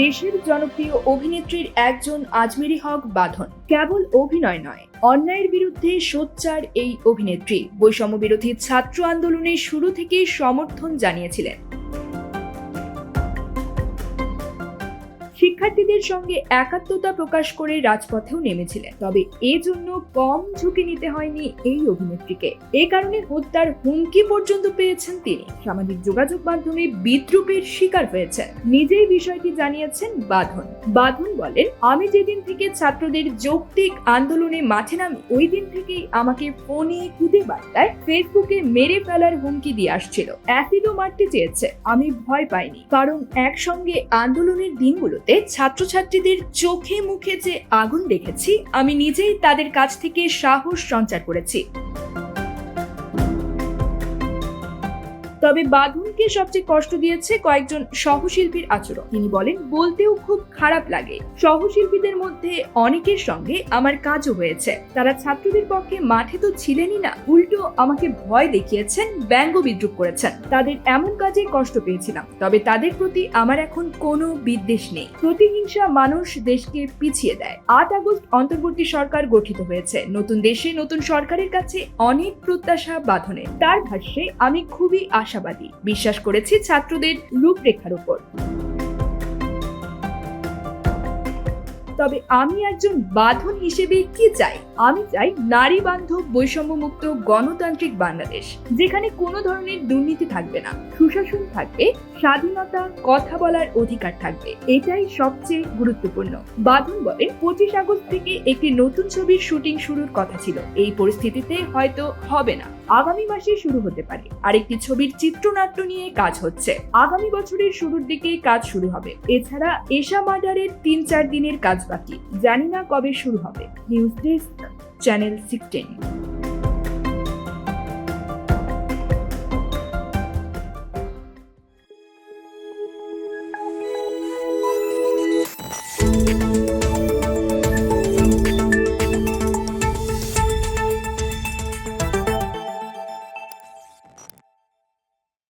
দেশের জনপ্রিয় অভিনেত্রীর একজন আজমেরি হক বাঁধন। কেবল অভিনয় নয়, অন্যায়ের বিরুদ্ধে সোচ্চার এই অভিনেত্রী। বৈষম্য বিরোধী ছাত্র আন্দোলনের শুরু থেকেই সমর্থন জানিয়েছিলেন। শিক্ষার্থীদের সঙ্গে একাত্মতা প্রকাশ করে রাজপথেও নেমেছিলেন। তবে এজন্য কম ঝুঁকি নিতে হয়নি এই অভিনেত্রীকে। এ কারণে হত্যার হুমকি পর্যন্ত পেয়েছেন তিনি। সামাজিক যোগাযোগ মাধ্যমে বিদ্রুপের শিকার হয়েছেন। নিজেই বিষয়টি জানিয়েছেন বাঁধন। বাঁধন বলেন, আমি যেদিন থেকে ছাত্রদের যৌক্তিক আন্দোলনে মাঠে নামি, ওই দিন থেকেই আমাকে ফোনে খুদে বার্তায় ফেসবুকে মেরে ফেলার হুমকি দিয়ে আসছিল। অ্যাসিডও মারতে চেয়েছে। আমি ভয় পাইনি। কারণ একসঙ্গে আন্দোলনের দিনগুলোতে ছাত্রছাত্রীদের চোখে মুখে যে আগুন দেখেছি, আমি নিজেই তাদের কাছ থেকে সাহস সঞ্চার করেছি। তবে বাঁধনকে সবচেয়ে কষ্ট দিয়েছে? কয়েকজন সহশিল্পীর আচরণ। তিনি বলেন, বলতেও খুব খারাপ লাগে। সহশিল্পীদের মধ্যে অনেকের সঙ্গে আমার কাজও হয়েছে। তারা ছাত্রদের পক্ষে মাঠে তো ছিলেনই না। উল্টো আমাকে ভয় দেখিয়েছেন, ব্যঙ্গ বিদ্রুপ করেছেন। তাদের এমন কাজে কষ্ট পেয়েছিলাম। তবে তাদের প্রতি আমার এখন কোনো বিদ্বেষ নেই। প্রতিহিংসা মানুষ দেশকে পিছিয়ে দেয়। আট আগস্ট অন্তর্বর্তী সরকার গঠিত হয়েছে। নতুন দেশে নতুন সরকারের কাছে অনেক প্রত্যাশা বাঁধনের। তার ভাষ্যে, আমি খুবই আশাবাদী। বিশ্বাস করেছি ছাত্রদের রূপরেখার উপর। তবে আমি একজন বাঁধন হিসেবে কি চাই? আমি চাই নারী বান্ধব বৈষম্যমুক্ত গণতান্ত্রিক বাংলাদেশ, যেখানে কোনো ধরনের দুর্নীতি থাকবে না, সুশাসন থাকবে, স্বাধীনতা, কথা বলার অধিকার থাকবে। এটাই সবচেয়ে গুরুত্বপূর্ণ। বাঁধন বলেন পঁচিশ আগস্ট থেকে একটি নতুন ছবির শুটিং শুরুর কথা ছিল। এই পরিস্থিতিতে হয়তো হবে না। আগামী মাসে শুরু হতে পারে। আরেকটি ছবির চিত্রনাট্য নিয়ে কাজ হচ্ছে। আগামী বছরের শুরুর দিকে কাজ শুরু হবে। এছাড়া এশা মার্ডারের তিন চার দিনের কাজ বাকি জানি না কবে শুরু হবে। News desk channel sixteen.